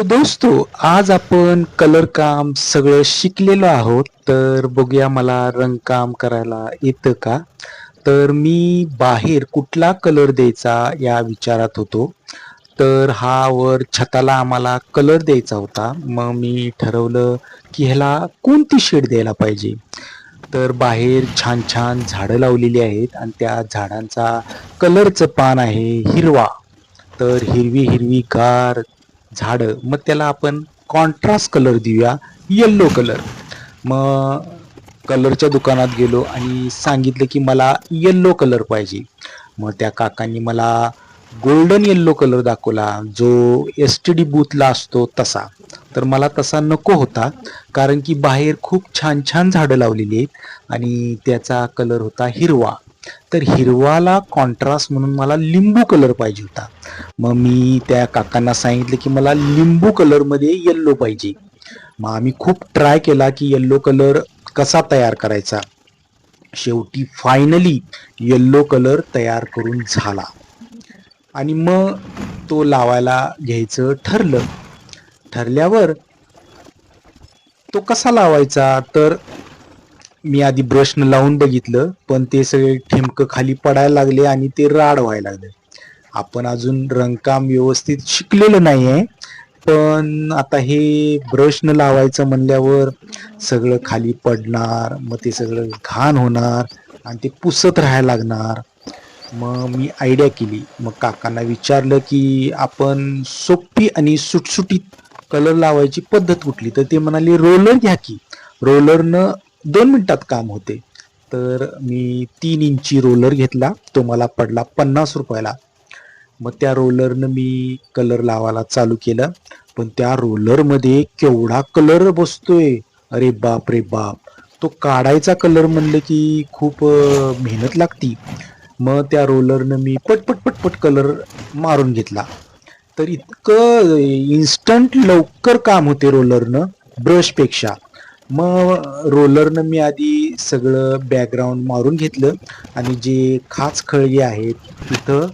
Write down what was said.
तर दोस्तो आज आपण कलर काम सगळं शिकलेलो आहोत. तर बघूया मला रंगकाम करायला येतं का? तर मी बाहेर कुठला कलर द्यायचा या विचारात होतो. तर हा वर छताला आम्हाला कलर द्यायचा होता. मग मी ठरवलं की ह्याला कोणती शेड द्यायला पाहिजे? तर बाहेर छान छान झाडं लावलेली आहेत आणि त्या झाडांचा कलरचं पान आहे हिरवा. तर हिरवी हिरवी गार झाडं मग त्याला आपण कॉन्ट्रास्ट कलर देऊया येल्लो कलर मग कलरच्या दुकानात गेलो आणि सांगितलं की मला येल्लो कलर पाहिजे. मग त्या काकांनी मला गोल्डन येल्लो कलर दाखवला जो एस टी डी बूथला असतो तसा. तर मला तसा नको होता कारण की बाहेर खूप छान छान झाडं लावलेली आहेत आणि त्याचा कलर होता हिरवा. तर हिरवाला कॉन्ट्रास्ट म्हणून मला लिंबू कलर पाहिजे होता. मग मी त्या काकांना सांगितलं की मला लिंबू कलरमध्ये येल्लो पाहिजे. मग आम्ही खूप ट्राय केला की येल्लो कलर कसा तयार करायचा. शेवटी फायनली येल्लो कलर तयार करून झाला. आणि मग तो लावायला घ्यायचं ठरलं. ठरल्यावर तो कसा लावायचा? तर मी आधी ब्रशनं लावून बघितलं पण ते सगळे ठिमकं खाली पडायला लागले आणि ते राड व्हायला लागले. आपण अजून रंगकाम व्यवस्थित शिकलेलं नाही आहे पण आता हे ब्रशनं लावायचं म्हणल्यावर सगळं खाली पडणार मग ते सगळं घाण होणार आणि ते पुसत राहायला लागणार. मग मी आयडिया केली. मग काकांना विचारलं की आपण सोपी आणि सुटसुटीत कलर लावायची पद्धत कुठली? तर ते म्हणाले रोलर घ्या की. रोलरनं दोन मिनिटात काम होते. तर मी तीन इंची रोलर घेतला. तो मला पडला पन्नास रुपयाला. मग त्या रोलरनं मी कलर लावायला चालू केलं. पण त्या रोलरमध्ये केवढा कलर बसतोय. अरे बाप रे बाप. तो काढायचा कलर म्हणलं की खूप मेहनत लागती. मग त्या रोलरनं मी पटपट पटपट कलर मारून घेतला. तर इतकं इन्स्टंट लवकर काम होते रोलरनं ब्रशपेक्षा मग रोलरनं मी आधी सगळं बॅकग्राऊंड मारून घेतलं आणि जे खाच खळगे आहेत तिथं